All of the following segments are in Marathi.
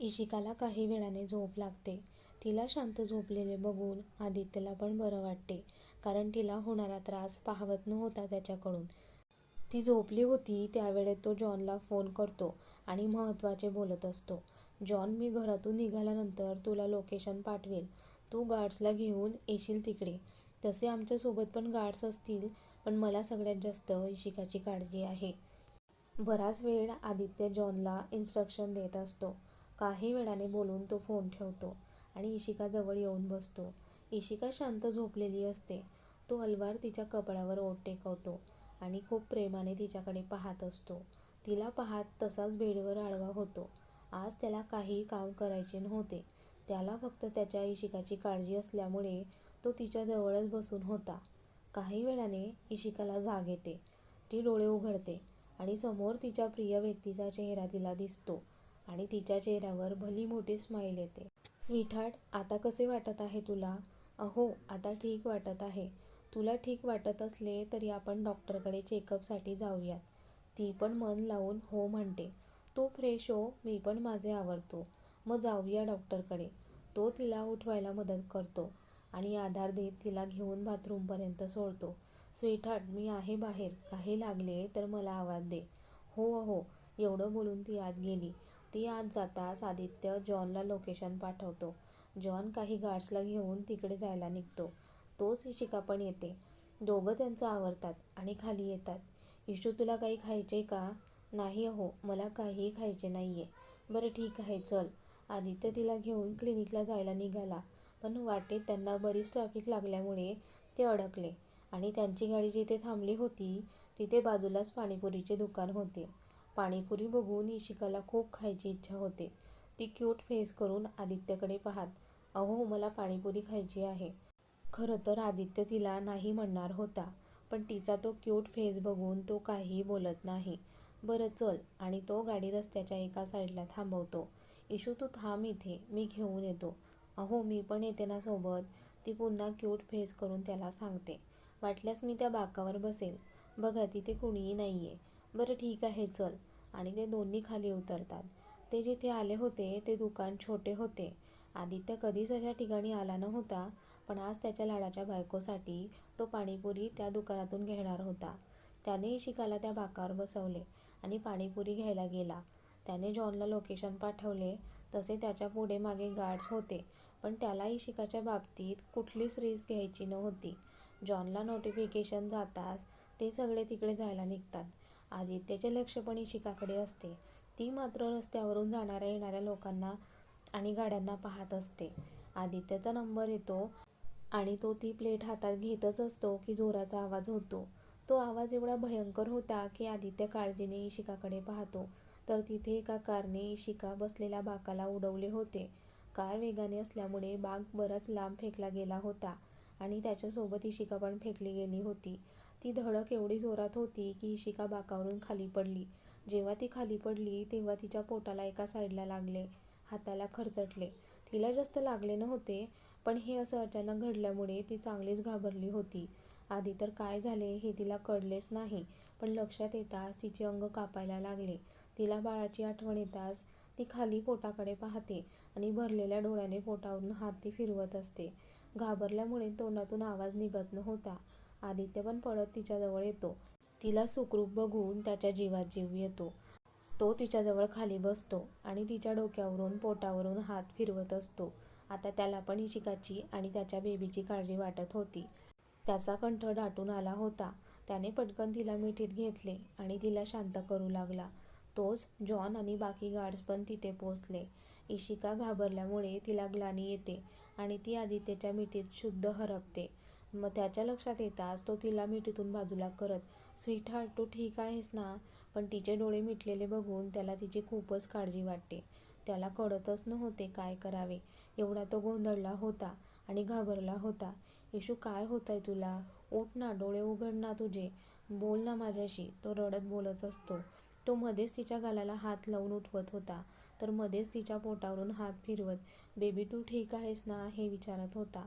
इशिकाला काही वेळाने झोप लागते. तिला शांत झोपलेले बघून आदित्यला पण बरं वाटते. कारण तिला होणारा त्रास पाहावत नव्हता त्याच्याकडून. ती झोपली होती त्यावेळेत तो जॉनला फोन करतो आणि महत्त्वाचे बोलत असतो. जॉन मी घरातून निघाल्यानंतर तुला लोकेशन पाठवेल. तू गार्ड्सला घेऊन येशील तिकडे. तसे आमच्यासोबत पण गार्ड्स असतील पण मला सगळ्यात जास्त इशिकाची काळजी आहे. बराच वेळ आदित्य जॉनला इन्स्ट्रक्शन देत असतो. काही वेळाने बोलून तो फोन ठेवतो आणि इशिकाजवळ येऊन बसतो. इशिका शांत झोपलेली असते. तो अलवार तिच्या कपड्यावर ओट टेकवतो आणि खूप प्रेमाने तिच्याकडे पाहत असतो. तिला पाहत तसाच बेडवर आडवा होतो. आज त्याला काही काम करायचे नव्हते. त्याला फक्त त्याच्या इशिकाची काळजी असल्यामुळे तो तिच्याजवळच बसून होता. काही वेळाने इशिकाला जाग येते. ती डोळे उघडते आणि समोर तिच्या प्रिय व्यक्तीचा चेहरा तिला दिसतो आणि तिच्या चेहऱ्यावर भली मोठी स्माईल येते. स्वीटहार्ट आता कसे वाटत आहे तुला? अहो आता ठीक वाटत आहे. तुला ठीक वाटत असले तरी आपण डॉक्टरकडे चेकअपसाठी जाऊयात. ती पण मन लावून हो म्हणते. तो फ्रेश हो मी पण माझे आवडतो मग जाऊया डॉक्टरकडे. तो तिला उठवायला मदत करतो आणि आधार देत तिला घेऊन बाथरूमपर्यंत सोडतो. स्वीटहार्ट मी आहे बाहेर काही लागले तर मला आवाज दे. हो अहो एवढं बोलून ती आत गेली. ती आत जाताच आदित्य जॉनला लोकेशन पाठवतो. जॉन काही गार्ड्सला घेऊन तिकडे जायला निघतो. तोच इशिका पण येते. दोघं त्यांचं आवरतात आणि खाली येतात. इशू तुला काही खायचे का? नाही अहो मला काहीही खायचे नाही आहे बरं ठीक आहे चल. आदित्य तिला घेऊन क्लिनिकला जायला निघाला पण वाटेत त्यांना बरीच ट्रॅफिक लागल्यामुळे ते अडकले आणि त्यांची गाडी जिथे थांबली होती तिथे बाजूलाच पाणीपुरीचे दुकान होते. पाणीपुरी बघून इशिकाला खूप खायची इच्छा होते. ती क्यूट फेस करून आदित्यकडे पाहात अहो मला पाणीपुरी खायची आहे. खरं तर आदित्य तिला नाही म्हणणार होता पण तिचा तो क्यूट फेस बघून तो काहीही बोलत नाही. बरं चल आणि तो गाडी रस्त्याच्या एका साईडला थांबवतो. इशू तू थांब इथे मी घेऊन येतो. अहो मी पण येते ना सोबत. ती पुन्हा क्यूट फेस करून त्याला सांगते. वाटल्यास मी त्या बाकावर बसेल. बघा तिथे कुणीही नाही आहे बरं ठीक आहे चल आणि ते दोन्ही खाली उतरतात. ते जिथे आले होते ते दुकान छोटे होते. आदित्य कधीच अशा ठिकाणी आला नव्हता पण आज त्याच्या लाडाच्या बायकोसाठी तो पाणीपुरी त्या दुकानातून घेणार होता. त्याने शिकाला त्या बाकावर बसवले आणि पाणीपुरी घ्यायला गेला. त्याने जॉनला लोकेशन पाठवले तसे त्याच्या पुढे मागे गार्ड्स होते पण त्याला इशिकाच्या बाबतीत कुठलीच रिस्क घ्यायची नव्हती. जॉनला नोटिफिकेशन जाताच ते सगळे तिकडे जायला निघतात. आदित्यचे लक्ष पण इशिकाकडे असते. ती मात्र रस्त्यावरून जाणाऱ्या येणाऱ्या लोकांना आणि गाड्यांना पाहत असते. आदित्यचा नंबर येतो आणि तो ती प्लेट हातात घेतच असतो की जोराचा आवाज होतो. तो आवाज एवढा भयंकर होता की आदित्य काळजीने इशिकाकडे पाहतो तर तिथे एका कारने इशिका बसलेल्या बाकाला उडवले होते. कार वेगाने असल्यामुळे बाग बराच लांब फेकला गेला होता आणि त्याच्यासोबत इशिका पण फेकली गेली होती. ती धडक एवढी जोरात होती की इशिका बाकावरून खाली पडली. जेव्हा ती खाली पडली तेव्हा तिच्या पोटाला एका साईडला लागले. हाताला खरचटले. तिला जास्त लागले नव्हते पण हे असं अचानक घडल्यामुळे ती चांगलीच घाबरली होती. आधी तर काय झाले हे तिला कळलेच नाही पण लक्षात येताच तिचे अंग कापायला लागले. तिला बाळाची आठवण येताच ती खाली पोटाकडे पाहते आणि भरलेल्या डोळ्याने पोटावरून हात ती फिरवत असते. घाबरल्यामुळे तोंडातून आवाज निघत नव्हता. आदित्य पण पळत तिच्याजवळ येतो. तिला सुखरूप बघून त्याच्या जीवात जीव येतो. तो तिच्याजवळ खाली बसतो आणि तिच्या डोक्यावरून पोटावरून हात फिरवत असतो. आता त्याला पण इशिकाची आणि त्याच्या बेबीची काळजी वाटत होती. त्याचा कंठ दाटून आला होता. त्याने पटकन तिला मिठीत घेतले आणि तिला शांत करू लागला. तोच जॉन आणि बाकी गार्ड्स पण तिथे पोचले इशिका घाबरल्यामुळे तिला ग्लानी येते आणि ती आदित्यच्या मिठीत शुद्ध हरपते. मग त्याच्या लक्षात येताच तो तिला मिठीतून बाजूला करत स्वीटहार्ट तू ठीक आहेस ना? पण तिचे डोळे मिटलेले बघून त्याला तिची खूपच काळजी वाटते. त्याला कळतच नव्हते काय करावे. एवढा तो गोंधळला होता आणि घाबरला होता. इशू काय होतंय तुला? उठ ना डोळे उघड ना तुझे. बोल ना माझ्याशी. तो रडत बोलत असतो. तो मध्येच तिच्या गालाला हात लावून उठवत होता तर मध्येच तिच्या पोटावरून हात फिरवत बेबी तू ठीक आहेस ना हे विचारत होता.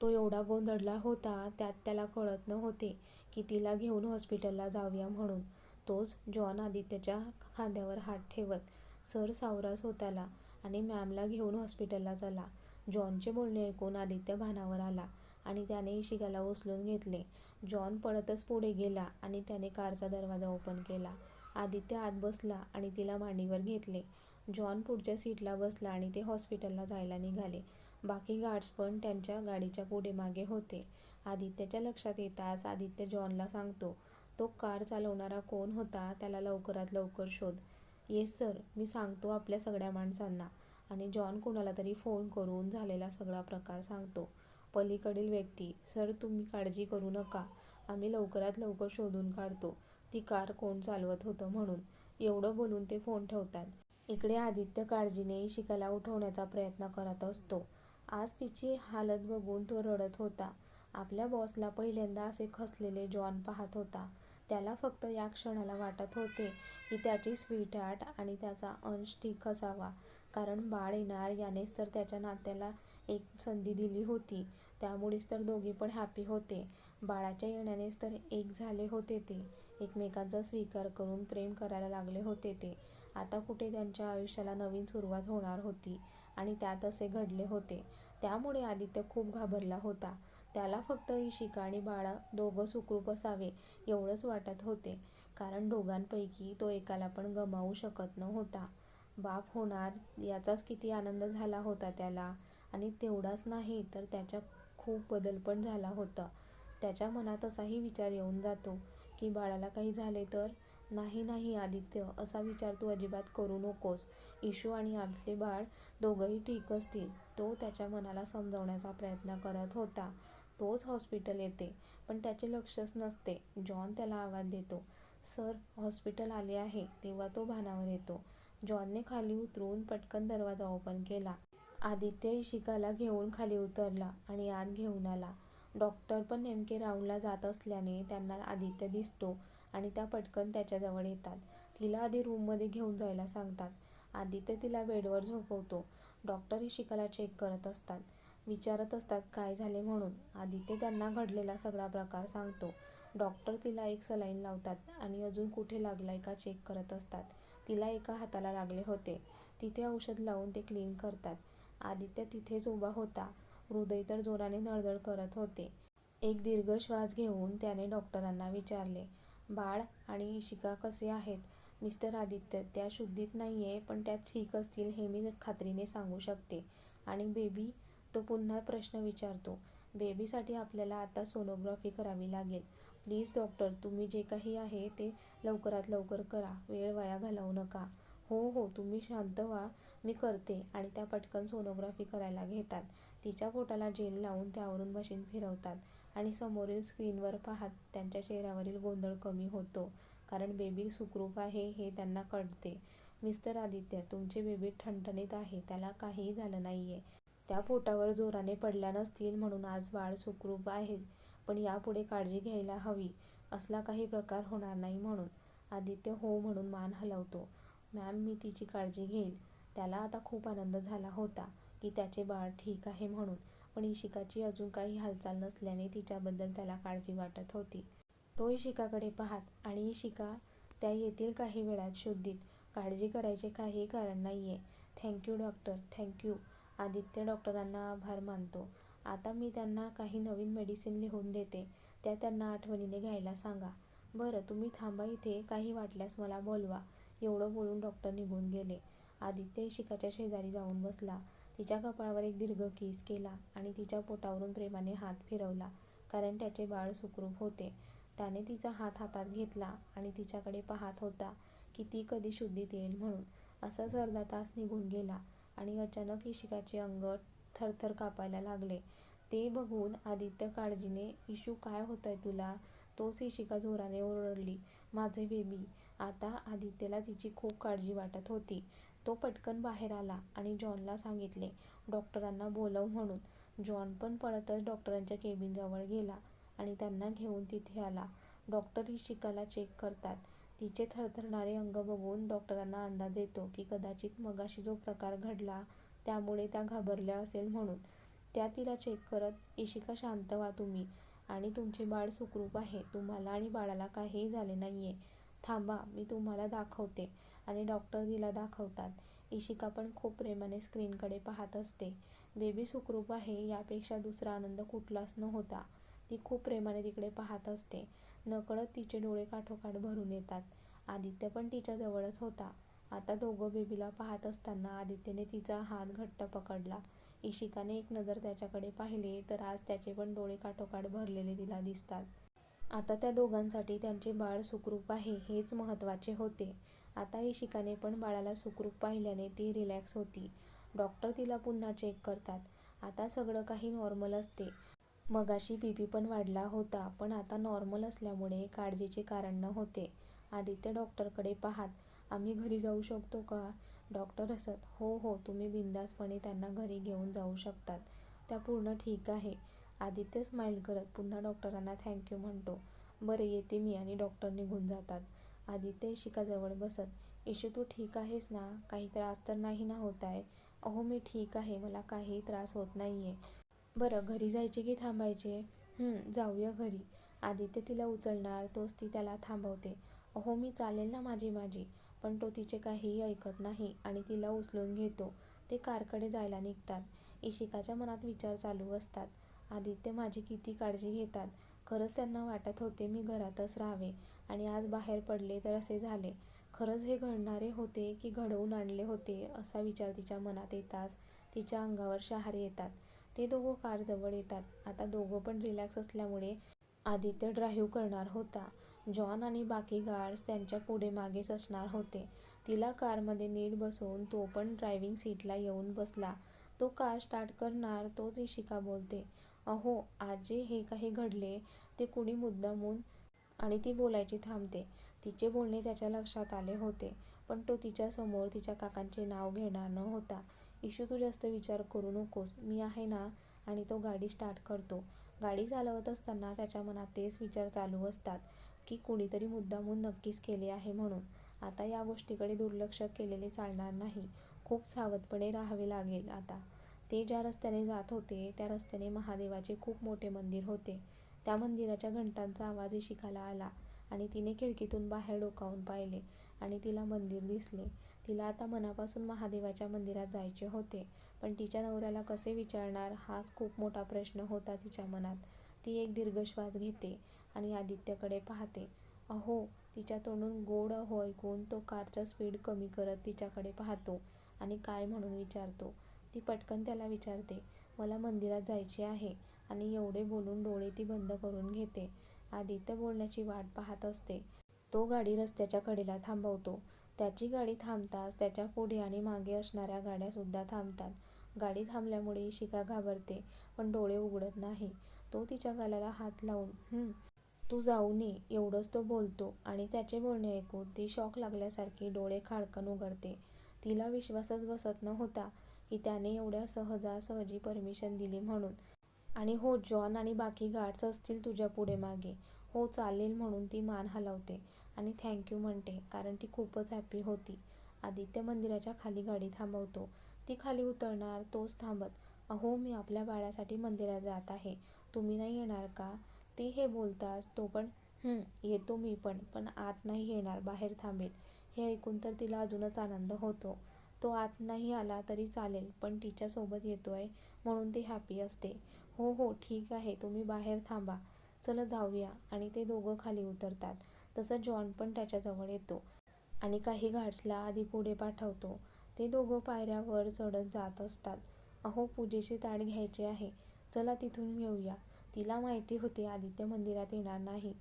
तो एवढा गोंधळला होता त्यात त्याला कळत नव्हते की तिला घेऊन हॉस्पिटलला जाऊया म्हणून. तोच जॉन आदित्यच्या खांद्यावर हात ठेवत सर सावरा स्वतःला आणि मॅमला घेऊन हॉस्पिटलला चला. जॉनचे बोलणे ऐकून आदित्य भानावर आला आणि त्याने इशिकाला उचलून घेतले. जॉन पळतच पुढे गेला आणि त्याने कारचा दरवाजा ओपन केला. आदित्य आत बसला आणि तिला मांडीवर घेतले. जॉन पुढच्या सीटला बसला आणि ते हॉस्पिटलला जायला निघाले. बाकी गार्ड्स पण त्यांच्या गाडीच्या पुढे-मागे होते. आदित्यच्या लक्षात येताच आदित्य जॉनला सांगतो, तो कार चालवणारा कोण होता त्याला लवकरात लवकर शोध. येस सर, मी सांगतो आपल्या सगळ्या माणसांना. आणि जॉन कोणाला तरी फोन करून झालेला सगळा प्रकार सांगतो. पलीकडील व्यक्ती, सर तुम्ही काळजी करू नका. आम्ही लवकरात लवकर शोधून काढतो ती कार कोण चालवत होतं म्हणून. एवढं बोलून ते फोन ठेवतात. इकडे आदित्य काळजीने शिकायला उठवण्याचा प्रयत्न करत असतो. आज तिची हालत बघून तो रडत होता. आपल्या बॉसला पहिल्यांदा असे खसलेले जॉन पाहत होता. त्याला फक्त या क्षणाला वाटत होते की त्याची स्वीटहार्ट आणि त्याचा अंश ठीक असावा. कारण बाळ येणार यानेच तर त्याच्या नात्याला एक संधी दिली होती. त्यामुळेच तर दोघे पण हॅपी होते. बाळाच्या येण्यानेच तर एक झाले होते ते. एकमेकांचा स्वीकार करून प्रेम करायला लागले होते ते. आता कुठे त्यांच्या आयुष्याला नवीन सुरुवात होणार होती आणि त्यात असे घडले होते. त्यामुळे आदित्य खूप घाबरला होता. त्याला फक्त इशिका आणि बाळ दोघं सुखरूप असावे एवढंच वाटत होते. कारण दोघांपैकी तो एकाला पण गमावू शकत नव्हता. बाप होणार याचाच किती आनंद झाला होता त्याला. आणि तेवढाच नाही तर त्याच्या खूप बदल पण झाला होता. त्याच्या मनात असाही विचार येऊन जातो की बाळाला काही झाले तर? नाही नाही आदित्य, असा विचार तू अजिबात करू नकोस. इशू आणि आपले बाळ दोघंही ठीक असतील. तो त्याच्या मनाला समजावण्याचा प्रयत्न करत होता. तोच हॉस्पिटल येते, पण त्याचे लक्षच नसते. जॉन त्याला आवाज देतो, सर हॉस्पिटल आले आहे. तेव्हा तो भानावर येतो. जॉनने खाली उतरून पटकन दरवाजा ओपन केला. आदित्य इशिकाला घेऊन खाली उतरला आणि आत घेऊन आला. डॉक्टर पण नेमके राऊंडला जात असल्याने त्यांना आदित्य दिसतो आणि त्या पटकन त्याच्याजवळ येतात. तिला आधी रूममध्ये घेऊन जायला सांगतात. आदित्य तिला बेडवर झोपवतो. डॉक्टर इशिकाला चेक करत असतात. विचारत असतात काय झाले म्हणून. आदित्य त्यांना घडलेला सगळा प्रकार सांगतो. डॉक्टर तिला एक सलाईन लावतात आणि अजून कुठे लागलाय का चेक करत असतात. तिला एका हाताला लागले होते. तिथे औषध लावून ते क्लीन करतात. आदित्य तिथेच उभा होता. हृदय तर जोराने धडधड करत होते. एक दीर्घ श्वास घेऊन त्याने डॉक्टरांना विचारले, बाळ आणि शिका कसे आहेत? मिस्टर आदित्य, त्या शुद्धीत नाही आहे पण त्या ठीक असतील हे मी खात्रीने सांगू शकते. आणि बेबी? तो पुन्हा प्रश्न विचारतो. बेबीसाठी आपल्याला आता सोनोग्राफी करावी लागेल. प्लीज डॉक्टर तुम्ही जे काही आहे ते लवकरात लवकर करा. वेळ वाया घालवू नका. हो हो तुम्ही शांत व्हा मी करते आणि त्या पटकन सोनोग्राफी करायला घेतात. तिच्या पोटाला जेल लावून त्यावरून मशीन फिरवतात आणि समोरील स्क्रीनवर पाहत त्यांच्या चेहऱ्यावरील गोंधळ कमी होतो. कारण बेबी सुखरूप आहे हे त्यांना कळते. मिस्टर आदित्य, तुमचे बेबी ठणठणीत आहे. त्याला काहीही झालं नाहीये. त्या पोटावर जोराने पडल्या नसतील म्हणून आज बाळ सुखरूप आहे. पण यापुढे काळजी घ्यायला हवी. असला काही प्रकार होणार नाही म्हणून. आदित्य हो म्हणून मान हलवतो. मॅम मी तिची काळजी घेईल त्याला आता खूप आनंद झाला होता की त्याचे बाळ ठीक आहे म्हणून. पण इशिकाची अजून काही हालचाल नसल्याने तिच्याबद्दल त्याला काळजी वाटत होती. तो इशिकाकडे पाहत आणि इशिका, त्या येतील काही वेळात शुद्धीत. काळजी करायचे काहीही कारण नाहीये. आहे थँक्यू डॉक्टर, थँक्यू आदित्य डॉक्टरांना आभार मानतो. आता मी त्यांना काही नवीन मेडिसिन लिहून देते. त्या त्यांना आठवणीने घ्यायला सांगा. बरं तुम्ही थांबा इथे. काही वाटल्यास मला बोलवा. एवढं बोलून डॉक्टर निघून गेले. आदित्य इशिकाच्या शेजारी जाऊन बसला. तिच्या कपाळावर एक दीर्घ किस केला आणि तिच्या पोटावरून प्रेमाने हात फिरवला. कारण त्याचे बाळ सुखरूप होते. त्याने तिचा हात हातात घेतला आणि तिच्याकडे पाहत होता की ती कधी शुद्धीत येईल म्हणून. असाच अर्धा तास निघून गेला आणि अचानक इशिकाचे अंग थरथर कापायला लागले. ते बघून आदित्य काळजीने, इशू काय होतंय तुला? तोच इशिका जोराने ओरडली, माझे बेबी. आता आदित्यला तिची खूप काळजी वाटत होती. तो पटकन बाहेर आला आणि जॉनला सांगितले डॉक्टरांना बोलव म्हणून. जॉन पण पळतच डॉक्टरांच्या केबिनजवळ गेला आणि त्यांना घेऊन तिथे आला. डॉक्टर इशिकाला चेक करतात. तिचे थरथरणारे अंग बघून डॉक्टरांना अंदाज येतो की कदाचित मगाशी जो प्रकार घडला त्यामुळे त्या घाबरल्या असेल म्हणून. त्या तिला चेक करत, इशिका शांत व्हा तुम्ही आणि तुमचे बाळ सुखरूप आहे. तुम्हाला आणि बाळाला काहीही झाले नाही आहे थांबा मी तुम्हाला दाखवते. आणि डॉक्टर तिला दाखवतात. इशिका पण खूप प्रेमाने स्क्रीनकडे पाहत असते. बेबी सुखरूप आहे यापेक्षा दुसरा आनंद कुठलाच नव्हता. ती खूप प्रेमाने तिकडे पाहत असते. नकळत तिचे डोळे काठोकाठ भरून येतात. आदित्य पण तिच्या जवळच होता. आता दोघं बेबीला पाहत असताना आदित्यने तिचा हात घट्ट पकडला. इशिकाने एक नजर त्याच्याकडे पाहिले तर आज त्याचे पण डोळे काठोकाठ भरलेले तिला दिसतात. आता त्या दोघांसाठी त्यांचे बाळ सुखरूप आहे हेच महत्त्वाचे होते. आता इशिकाने पण बाळाला सुखरूप पाहिल्याने ती रिलॅक्स होती. डॉक्टर तिला पुन्हा चेक करतात. आता सगळं काही नॉर्मल असते. मगाशी बी पी पण वाढला होता पण आता नॉर्मल असल्यामुळे काळजीचे कारण होते. आदित्य डॉक्टरकडे पाहात आम्ही घरी जाऊ शकतो का? डॉक्टर हसत हो हो तुम्ही बिंदासपणे त्यांना घरी घेऊन जाऊ शकतात. त्या पूर्ण ठीक आहे. आदित्य स्माईल करत पुन्हा डॉक्टरांना थँक्यू म्हणतो. बरं येते मी. आणि डॉक्टर निघून जातात. आदित्य इशिकाजवळ बसत इशू तू ठीक आहेस ना? काही त्रास तर नाही ना होत आहे अहो मी ठीक आहे मला काहीही त्रास होत नाही आहे बरं घरी जायचे की थांबायचे? जाऊया घरी. आदित्य तिला उचलणार तोच ती त्याला थांबवते. अहो मी चालेल ना माझी माझी पण तो तिचे काहीही ऐकत नाही आणि तिला उचलून घेतो. ते कारकडे जायला निघतात इशिकाच्या मनात विचार चालू असतात. आदित्य माझी किती काळजी घेतात. खरंच त्यांना वाटत होते मी घरातच राहावे. आणि आज बाहेर पडले तर असे झाले. खरंच हे घडणारे होते की घडवून आणले होते असा विचार तिच्या मनात येताच तिच्या अंगावर शहारे येतात. ते दोघं कारजवळ येतात. आता दोघं पण रिलॅक्स असल्यामुळे आदित्य ड्राईव्ह करणार होता. जॉन आणि बाकी गार्ड्स त्यांच्या पुढे मागेच असणार होते. तिला कारमध्ये नीट बसवून तो पण ड्रायव्हिंग सीटला येऊन बसला. तो कार स्टार्ट करणार तोच इशिका बोलते. अहो आज जे हे काही घडले ते कुणी मुद्दामून आणि ती बोलायची थांबते. तिचे बोलणे त्याच्या लक्षात आले होते पण तो तिच्यासमोर तिच्या काकांचे नाव घेणार न होता. इशू तू जास्त विचार करू नकोस. मी आहे ना? आणि तो गाडी स्टार्ट करतो. गाडी चालवत असताना त्याच्या मनात तेच विचार चालू असतात की कुणीतरी मुद्दामून नक्कीच केले आहे म्हणून. आता या गोष्टीकडे दुर्लक्ष केलेले चालणार नाही. खूप सावधपणे राहावे लागेल आता. ते ज्या रस्त्याने जात होते त्या रस्त्याने महादेवाचे खूप मोठे मंदिर होते. त्या मंदिराच्या घंटांचा आवाज शिकायला आला आणि तिने खिडकीतून बाहेर डोकावून पाहिले आणि तिला मंदिर दिसले. तिला आता मनापासून महादेवाच्या मंदिरात जायचे होते. पण तिच्या नवऱ्याला कसे विचारणार हाच खूप मोठा प्रश्न होता तिच्या मनात. ती एक दीर्घ श्वास घेते आणि आदित्यकडे पाहते. अहो तिच्या तोंडून गोड अहो ऐकून तो कारचा स्पीड कमी करत तिच्याकडे पाहतो आणि काय म्हणून विचारतो. ती पटकन त्याला विचारते मला मंदिरात जायचे आहे. आणि एवढे बोलून डोळे ती बंद करून घेते. आदित्य बोलण्याची वाट पाहत असते. तो गाडी रस्त्याच्या कडेला थांबवतो. त्याची गाडी थांबताच त्याच्या पुढे आणि मागे असणाऱ्या गाड्यासुद्धा थांबतात. गाडी थांबल्यामुळे शिका घाबरते पण डोळे उघडत नाही. तो तिच्या गालाला हात लावून तू जाऊ नये एवढंच तो बोलतो आणि त्याचे बोलणे ऐकून ती शॉक लागल्यासारखी डोळे खाडकन उघडते. तिला विश्वासच बसत नव्हता की त्याने एवढ्या सहजासहजी परमिशन दिली म्हणून. आणि हो जॉन आणि बाकी गार्ड्स असतील तुझ्या पुढे मागे. हो चालेल म्हणून ती मान हलवते आणि थँक्यू म्हणते कारण ती खूपच हॅपी होती. आदित्य मंदिराच्या खाली गाडी थांबवतो. ती खाली उतरणार तोच थांबत. अहो मी आपल्या बाळासाठी मंदिरात जात आहे. तुम्ही नाही येणार का? ते हे बोलताच तो पण येतो मी पण पण आत नाही येणार बाहेर थांबेल. हे ऐकून तर तिला अजूनच आनंद होतो. तो आत नाही आला तरी चालेल पण तिच्यासोबत येतो आहे म्हणून ती हॅपी असते. हो हो ठीक आहे तुम्ही बाहेर थांबा. चला जाऊया. आणि ते दोघं खाली उतरतात. तसं जॉन पण त्याच्याजवळ येतो. आणि काही घाट्सला आधी पुढे पाठवतो. ते दोघं पायऱ्यावर चढत जात असतात. अहो पूजेची ताट घ्यायची आहे. चला तिथून घेऊया तिला माहिती होती आदित्य मंदिरात येणार नाही.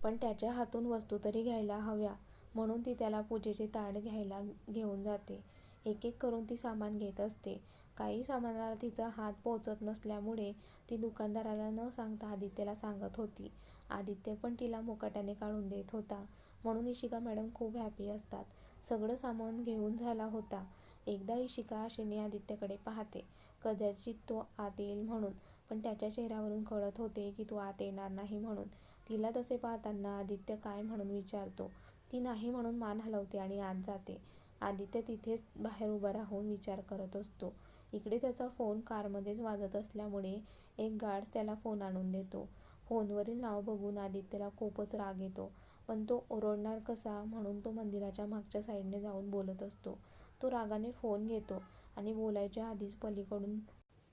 पण त्याच्या हातून वस्तू तरी घ्यायला हव्या. म्हणून ती त्याला पूजेचे ताट घ्यायला घेऊन जाते. एक एक करून ती सामान घेत असते. काही सामानाला तिचा हात पोचत नसल्यामुळे ती दुकानदाराला न सांगता आदित्यला सांगत होती. आदित्य पण तिला मुकाट्याने काढून देत होता. म्हणून इशिका मॅडम खूप हॅपी असतात. सगळं सामान घेऊन झाला होता. एकदा इशिका आशेने आदित्यकडे पाहते. कदाचित तो आत येईल म्हणून. पण त्याच्या चेहऱ्यावरून कळत होते की तो आत येणार नाही म्हणून. तिला तसे पाहताना आदित्य काय म्हणून विचारतो. ती नाही म्हणून मान हलवते आणि आत जाते. आदित्य तिथेच बाहेर उभा राहून विचार करत असतो. इकडे त्याचा फोन कारमध्येच वाजत असल्यामुळे एक गार्ड त्याला फोन आणून देतो. फोनवरील नाव बघून आदित्यला खूपच राग येतो पण तो ओरडणार कसा म्हणून तो मंदिराच्या मागच्या साईडने जाऊन बोलत असतो. तो रागाने फोन घेतो आणि बोलायच्या आधीच पलीकडून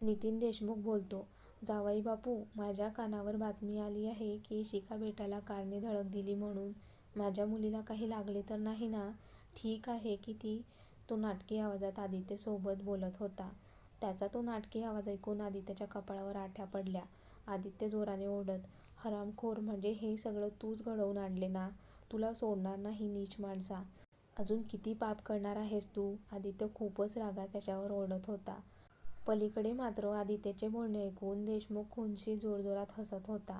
नितीन देशमुख बोलतो जावाई बापू माझ्या कानावर बातमी आली आहे की शिका बेटाला कारने धडक दिली म्हणून. माझ्या मुलीला काही लागले तर नाही ना? ठीक आहे की ती? तो नाटकी आवाजात आदित्यसोबत बोलत होता. त्याचा तो नाटकी आवाज ऐकून आदित्यच्या कपाळावर आठ्या पडल्या. आदित्य जोराने ओरडत हरामखोर म्हणजे हे सगळं तूच घडवून आणले ना? तुला सोडणार नाही नीच माणसा. अजून किती पाप करणार आहेस तू? आदित्य खूपच रागात त्याच्यावर ओरडत होता. पलीकडे मात्र आदित्यचे बोलणे ऐकून देशमुख खुनशी जोरजोरात हसत होता.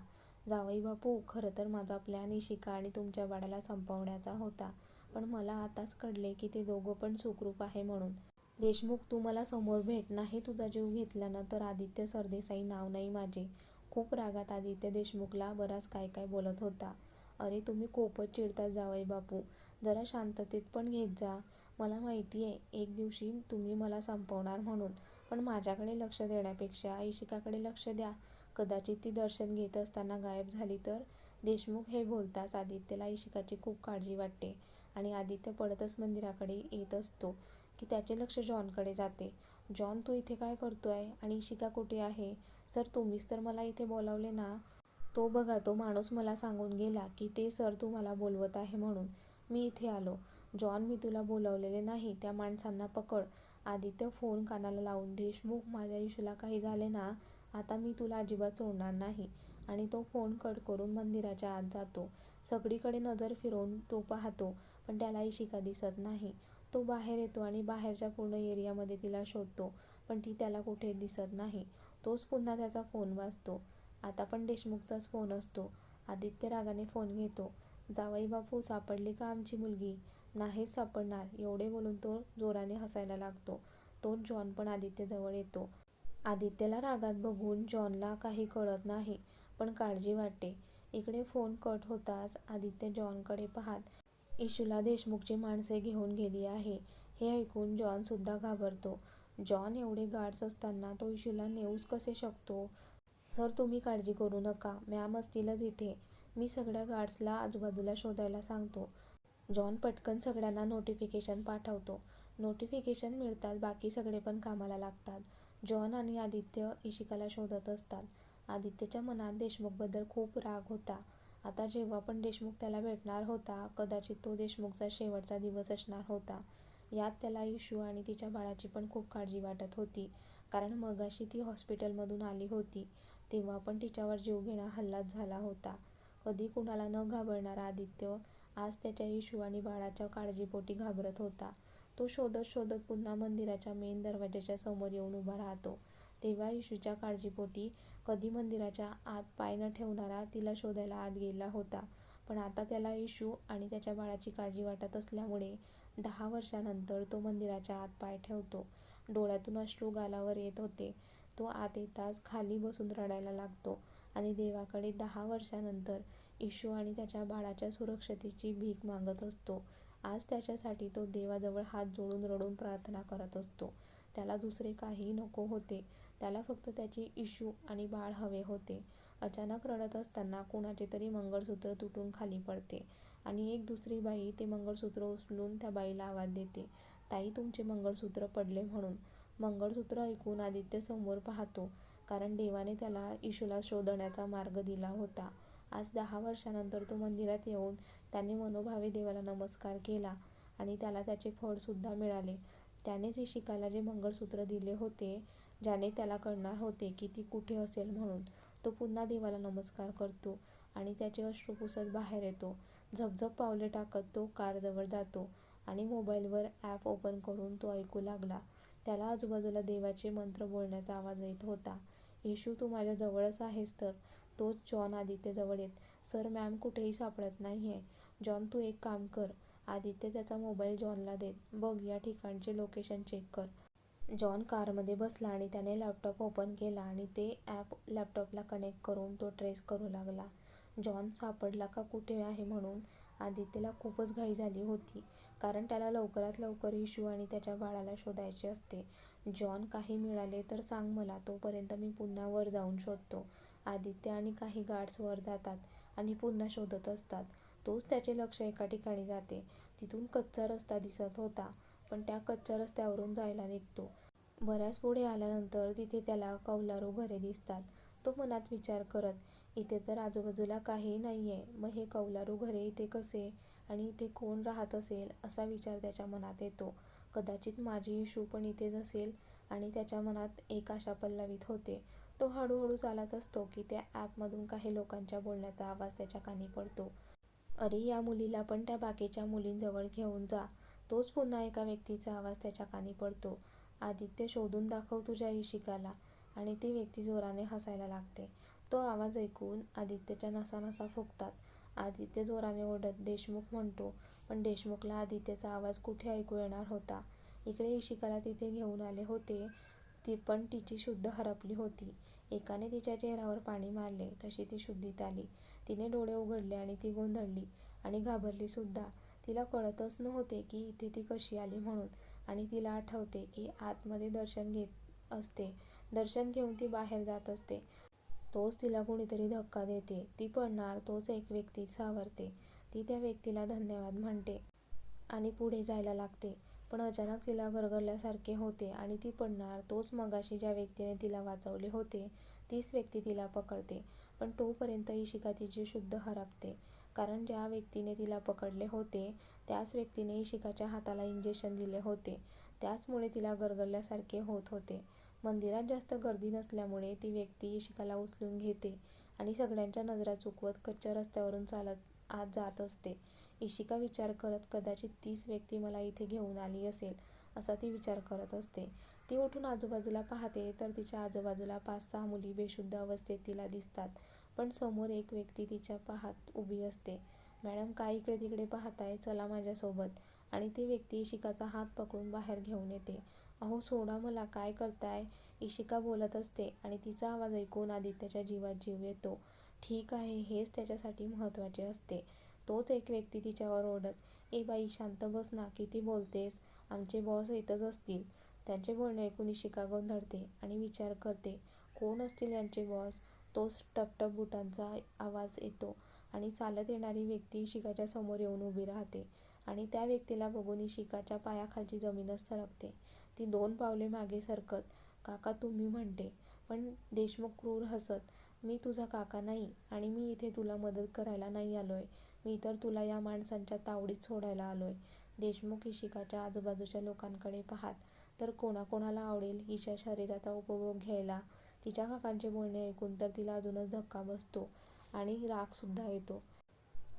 जावई बापू खरं तर माझा प्लॅन इशिका आणि तुमच्या बाळाला संपवण्याचा होता. पण मला आताच कळले की ते दोघं पण सुखरूप आहे म्हणून. देशमुख तू मला समोर भेट नाही तुझा जीव घेतला ना तर आदित्य सरदेसाई नाव नाही माझे. खूप रागात आदित्य देशमुखला बराच काय काय बोलत होता. अरे तुम्ही खूपच चिडतात जावई बापू. जरा शांततेत पण घेत जा. मला माहिती आहे एक दिवशी तुम्ही मला संपवणार म्हणून. पण माझ्याकडे लक्ष देण्यापेक्षा इशिकाकडे लक्ष द्या. कदाचित ती दर्शन घेत असताना गायब झाली तर? देशमुख हे बोलताच आदित्यला इशिकाची खूप काळजी वाटते आणि आदित्य पडतच मंदिराकडे येत असतो. की त्याचे लक्ष जॉनकडे जाते. जॉन तू इथे काय करतोय? आणि इशिका कुठे आहे? सर तुम्हीच तर मला इथे बोलावले ना. तो बघा तो माणूस मला सांगून गेला की ते सर तू मला बोलवत आहे म्हणून. मी इथे आलो. जॉन मी तुला बोलावलेले नाही. त्या माणसांना पकड. आदित्य फोन कानाला लावून देशमुख माझ्या इशूला काही झाले ना? आता मी तुला अजिबात सोडणार नाही. आणि तो फोन कट करून मंदिराच्या आत जातो. सगळीकडे नजर फिरवून तो पाहतो पण त्याला इशिका दिसत नाही. तो बाहेर येतो आणि बाहेरच्या पूर्ण एरियामध्ये तिला शोधतो पण ती त्याला कुठे दिसत नाही. तोच पुन्हा त्याचा फोन वाजतो. आता पण देशमुखचाच फोन असतो. आदित्य रागाने फोन घेतो. जावई बापू सापडली का आमची मुलगी? नाहीच सापडणार एवढे बोलून तो जोराने हसायला लागतो. तो जॉन पण आदित्यजवळ येतो. आदित्यला रागात बघून जॉनला काही कळत नाही पण काळजी वाटते. इकडे फोन कट होताच आदित्य जॉनकडे पाहत इशूला देशमुखची माणसे घेऊन गेली आहे. हे ऐकून जॉनसुद्धा घाबरतो. जॉन एवढे गार्ड्स असताना तो इशूला नेऊच कसे शकतो? सर तुम्ही काळजी करू नका. मॅम असतीलच इथे. मी सगळ्या गार्ड्सला आजूबाजूला शोधायला सांगतो. जॉन पटकन सगळ्यांना नोटिफिकेशन पाठवतो. नोटिफिकेशन मिळताच बाकी सगळे पण कामाला लागतात. जॉन आणि आदित्य इशिकाला शोधत असतात. आदित्यच्या मनात देशमुखबद्दल खूप राग होता. आता जेव्हा पण देशमुख त्याला भेटणार होता कदाचित तो देशमुखचा शेवटचा दिवस असणार होता. यात त्याला इशू आणि तिच्या बाळाची पण खूप काळजी वाटत होती. कारण मगाशी ती हॉस्पिटलमधून आली होती. तेव्हा पण तिच्यावर जीवघेणा हल्लाच झाला होता. कधी कुणाला न घाबरणारा आदित्य आज त्याच्या इशू आणि बाळाच्या काळजीपोटी घाबरत होता. तो शोधत शोधत पुन्हा मंदिराच्या मेन दरवाजाच्या समोर येऊन उभा राहतो. तेव्हा इशूच्या काळजीपोटी कधी मंदिराच्या आत पाय न ठेवणारा तिला शोधायला आत गेला होता. पण आता त्याला इशू आणि त्याच्या बाळाची काळजी वाटत असल्यामुळे दहा वर्षानंतर तो मंदिराच्या आत पाय ठेवतो. डोळ्यातून अश्रू गालावर येत होते. तो आत येताच खाली बसून रडायला लागतो आणि देवाकडे दहा वर्षानंतर इशू आणि त्याच्या बाळाच्या सुरक्षतेची भीक मागत असतो. आज त्याच्यासाठी तो देवाजवळ हात जोडून रडून प्रार्थना करत असतो. त्याला दुसरे काही नको होते. त्याला फक्त त्याची इशू आणि बाळ हवे होते. अचानक रडत असताना कुणाचे तरी मंगळसूत्र तुटून खाली पडते आणि एक दुसरी बाई ते मंगळसूत्र उचलून त्या बाईला आवाज देते. ताई तुमचे मंगळसूत्र पडले म्हणून. मंगळसूत्र ऐकून आदित्य समोर पाहतो कारण देवाने त्याला इशूला शोधण्याचा मार्ग दिला होता. आज दहा वर्षानंतर तो मंदिरात येऊन त्याने मनोभावे देवाला नमस्कार केला आणि त्याला त्याचे फळसुद्धा मिळाले. त्यानेच इशिकाला जे मंगळसूत्र दिले होते ज्याने त्याला कळणार होते की ती कुठे असेल म्हणून. तो पुन्हा देवाला नमस्कार करतो आणि त्याचे अश्रू पुसत बाहेर येतो. झपझप पावले टाकत तो कारजवळ जातो आणि मोबाईलवर ॲप ओपन करून तो ऐकू लागला. त्याला आजूबाजूला देवाचे मंत्र बोलण्याचा आवाज येत होता. येशू तू माझ्या जवळच आहेस तर. तोच जॉन आदित्यजवळ येत सर मॅम कुठेही सापडत नाही आहे जॉन तू एक काम कर. आदित्य त्याचा मोबाईल जॉनला देत. बघ या ठिकाणचे लोकेशन चेक कर. जॉन कारमध्ये बसला आणि त्याने लॅपटॉप ओपन केला आणि ते ॲप लॅपटॉपला कनेक्ट करून तो ट्रेस करू लागला. जॉन सापडला का कुठे आहे म्हणून आदित्यला खूपच घाई झाली होती कारण त्याला लवकरात लवकर इशू आणि त्याच्या बाळाला शोधायचे असते. जॉन काही मिळाले तर सांग मला तोपर्यंत मी पुन्हा वर जाऊन शोधतो. आदित्य आणि काही गार्ड्स वर जातात आणि पुन्हा शोधत असतात. तोच त्याचे लक्ष एका ठिकाणी जाते. तिथून कच्चा रस्ता दिसत होता. पण त्या कच्च्या रस्त्यावरून जायला निघतो. बऱ्याच पुढे आल्यानंतर तिथे त्याला कौलारू घरे दिसतात. तो मनात विचार करत इथे तर आजूबाजूला काही नाही आहे मग हे कौलारू घरे इथे कसे? आणि इथे कोण राहत असेल? असा विचार त्याच्या मनात येतो. कदाचित माझी इशू पण इथेच असेल आणि त्याच्या मनात एक आशा पल्लवित होते. तो हळूहळू चालत असतो की त्या ॲपमधून काही लोकांच्या बोलण्याचा आवाज त्याच्या कानी पडतो. अरे या मुलीला पण त्या बाकीच्या मुलींजवळ घेऊन जा. तोच पुन्हा एका व्यक्तीचा आवाज त्याच्या कानी पडतो. आदित्य शोधून दाखव तुझ्या इशिकाला आणि ती व्यक्ती जोराने हसायला लागते. तो आवाज ऐकून आदित्यच्या नसा नसा फुगतात. आदित्य जोराने ओढत देशमुख म्हणतो पण देशमुखला आदित्यचा आवाज कुठे ऐकू येणार होता? इकडे इशिकाला तिथे घेऊन आले होते. ती पण तिची शुद्ध हरपली होती. एकाने तिच्या चेहऱ्यावर पाणी मारले तशी ती शुद्धीत आली. तिने डोळे उघडले आणि ती गोंधळली आणि घाबरली सुद्धा. तिला कळतच नव्हते की इथे ती कशी आली म्हणून. आणि तिला आठवते की आतमध्ये दर्शन घेत असते. दर्शन घेऊन ती बाहेर जात असते. तोच तिला कुणीतरी धक्का देते. ती पडणार तोच एक व्यक्ती सावरते. ती त्या व्यक्तीला धन्यवाद म्हणते आणि पुढे जायला लागते. पण अचानक तिला गरगरल्यासारखे होते आणि ती पडणार तोच मगाशी ज्या व्यक्तीने तिला वाचवले होते तीच व्यक्ती तिला पकडते. पण तोपर्यंत इशिका तिची शुद्ध हरपते. कारण ज्या व्यक्तीने तिला पकडले होते त्याच व्यक्तीने इशिकाच्या हाताला इंजेक्शन दिले होते. त्याचमुळे तिला गरगरल्यासारखे होत होते. मंदिरात जास्त गर्दी नसल्यामुळे ती व्यक्ती इशिकाला उचलून घेते आणि सगळ्यांच्या नजरा चुकवत कच्च्या रस्त्यावरून चालत आत जात असते. इशिका विचार करत कदाचित तीच व्यक्ती मला इथे घेऊन आली असेल असा ती विचार करत असते. ती उठून आजूबाजूला पाहते तर तिच्या आजूबाजूला पाच सहा मुली बेशुद्ध अवस्थेत तिला दिसतात. पण समोर एक व्यक्ती तिच्या पाहत उभी असते. मॅडम काय इकडे तिकडे पाहताय? चला माझ्यासोबत. आणि ती व्यक्ती इशिकाचा हात पकडून बाहेर घेऊन येते. अहो सोडा मला काय करताय? इशिका बोलत असते आणि तिचा आवाज ऐकून आदित्यच्या जीवात जीव येतो. ठीक आहे हेच त्याच्यासाठी महत्त्वाचे असते. तोच एक व्यक्ती तिच्यावर ओढत ए बाई शांत बस ना किती बोलतेस? आमचे बॉस इथंच असतील. त्यांचे बोलणे ऐकून इशिका गोंधळते आणि विचार करते कोण असतील यांचे बॉस? तोच टपटप बुटांचा आवाज येतो आणि चालत येणारी व्यक्ती इशिकाच्या समोर येऊन उभी राहते आणि त्या व्यक्तीला बघून इशिकाच्या पायाखालची जमीनच सरकते. ती दोन पावले मागे सरकत काका तुम्ही म्हणते पण देशमुख क्रूर हसत मी तुझा काका नाही आणि मी इथे तुला मदत करायला नाही आलोय. मी तर तुला या माणसांच्या तावडीत सोडायला आलोय. देशमुख इशिकाच्या आजूबाजूच्या लोकांकडे पाहात तर कोणाकोणाला आवडेल हिच्या शरीराचा उपभोग घ्यायला तिच्या काकांचे बोलणे ऐकून तर तिला अजूनच धक्का बसतो आणि रागसुद्धा येतो.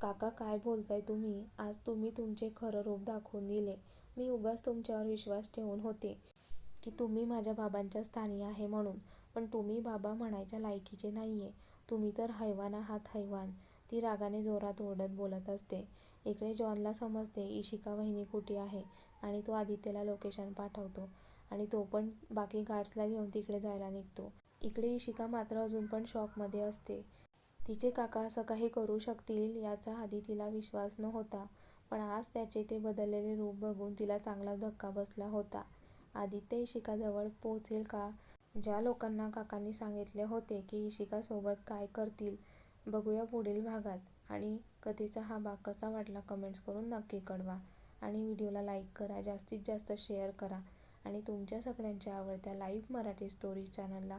काका काय बोलताय तुम्ही? आज तुम्ही तुमचे खरं रूप दाखवून दिले. मी उगाच तुमच्यावर विश्वास ठेवून होते की तुम्ही माझ्या बाबांच्या स्थानी आहे म्हणून. पण तुम्ही बाबा म्हणायच्या लायकीचे नाहीये. तुम्ही तर हैवान आहात हैवान. ती रागाने जोरात ओरडत बोलत असते. इकडे जॉनला समजते इशिका वहिनी कुठे आहे आणि तो आदित्यला लोकेशन पाठवतो आणि तो पण बाकी गार्ड्सला घेऊन तिकडे जायला निघतो. इकडे इशिका मात्र अजून पण शॉकमध्ये असते. तिचे काका असं काही करू शकतील याचा आधी तिला विश्वास नव्हता पण आज त्याचे ते बदललेले रूप बघून तिला चांगला धक्का बसला होता. आदित्य इशिकाजवळ पोहोचेल का? ज्या लोकांना काकांनी सांगितले होते की इशिकासोबत काय करतील बघूया पुढील भागात. आणि कथेचा हा भाग कसा वाटला कमेंट्स करून नक्की कळवा. आणि व्हिडिओला लाईक करा जास्तीत जास्त शेअर करा. आणि तुमच्या सगळ्यांच्या आवडत्या लाईव्ह मराठी स्टोरी चॅनलला